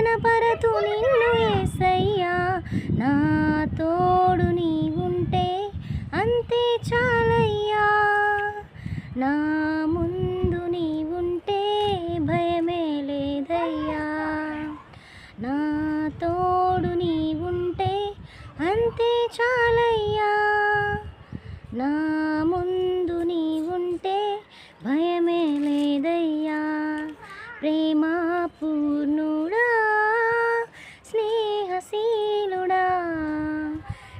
గణపరతు నిన్ను ఏసయ్యా. నా తోడు నీవుంటే అంతే చాలయ్యా. నా ముందు నీవుంటే భయమే లేదయ్యా. నా తోడు నీవుంటే అంతే చాలయ్యా. నా ముందు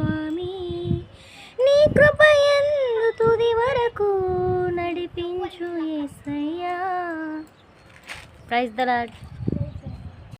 స్వామి నీ కృప ఎందు తుది వరకు నడిపించు ఏసయ్యా ప్రైజ్ ద లాడ్